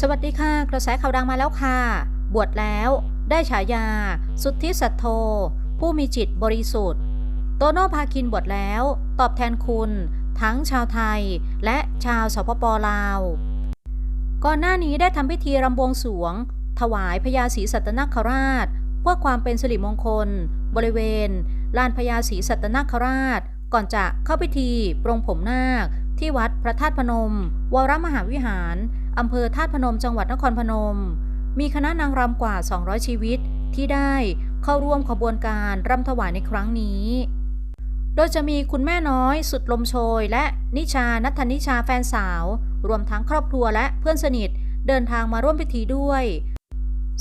สวัสดีค่ะ กระแสข่าวดังมาแล้วค่ะ บวชแล้วได้ฉายา สุทธิสัตโธ ผู้มีจิตบริสุทธิ์ โตโน่พาคินบวชแล้ว ตอบแทนคุณ ทั้งชาวไทยและชาวสปปลาว ก่อนหน้านี้ได้ทำพิธีรำบวงสวง ถวายพญาศรีสัตนคราช เพื่อความเป็นสิริมงคล บริเวณ ลานพญาศรีสัตนคราช ก่อนจะเข้าพิธีปรงผมนาค ที่วัดพระธาตุพนม วรมหาวิหาร อำเภอธาตุพนมจังหวัดนครพนม มีคณะนางรำกว่า 200 ชีวิตที่ได้เข้าร่วมขบวนการรำถวายในครั้งนี้ โดยจะมีคุณแม่น้อยสุดลมโชย และนิชานัทธนิชาแฟนสาว รวมทั้งครอบครัวและเพื่อนสนิทเดินทางมาร่วมพิธีด้วย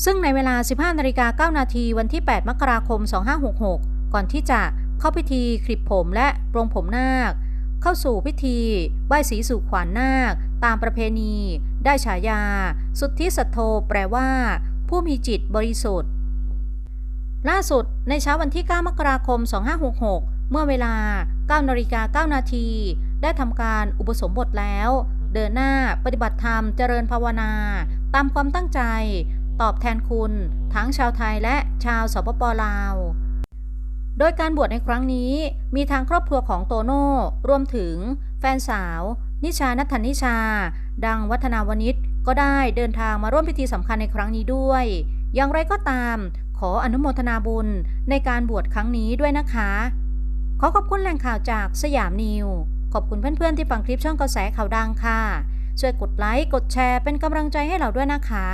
ซึ่งในเวลา 15นาฬิกา9นาทีวันที่ 8 มกราคม 2566 ก่อนที่จะเข้าพิธีคลิปผมและปรงผมนาค เข้าสู่พิธีไหว้สีสู่ขวัญนาค ตามประเพณี ได้ฉายา สุทธิสัตโธแปลว่า ผู้มีจิตบริสุทธิ์ ล่าสุดในเช้าวันที่ 9 มกราคม 2566 เมื่อเวลา 9นาฬิกา9นาที ได้ทำการอุปสมบทแล้ว เดินหน้าปฏิบัติธรรมเจริญภาวนา ตามความตั้งใจ ตอบแทนคุณ ทั้งชาวไทยและชาวสปปลาว โดยการบวชในครั้งนี้มีทางครอบครัวของโตโน่รวมถึงแฟนสาว นิชานัทนิชา ดังวัฒนาวนิชก็ได้เดินทางมาร่วมพิธีสำคัญในครั้งนี้ด้วย อย่างไรก็ตาม ขออนุโมทนาบุญในการบวชครั้งนี้ด้วยนะคะ ขอขอบคุณแหล่งข่าวจากสยามนิว ขอบคุณเพื่อนๆที่ฟังคลิปช่องกระแสข่าวดังค่ะ ช่วยกดไลค์ กดแชร์เป็นกำลังใจให้เราด้วยนะคะ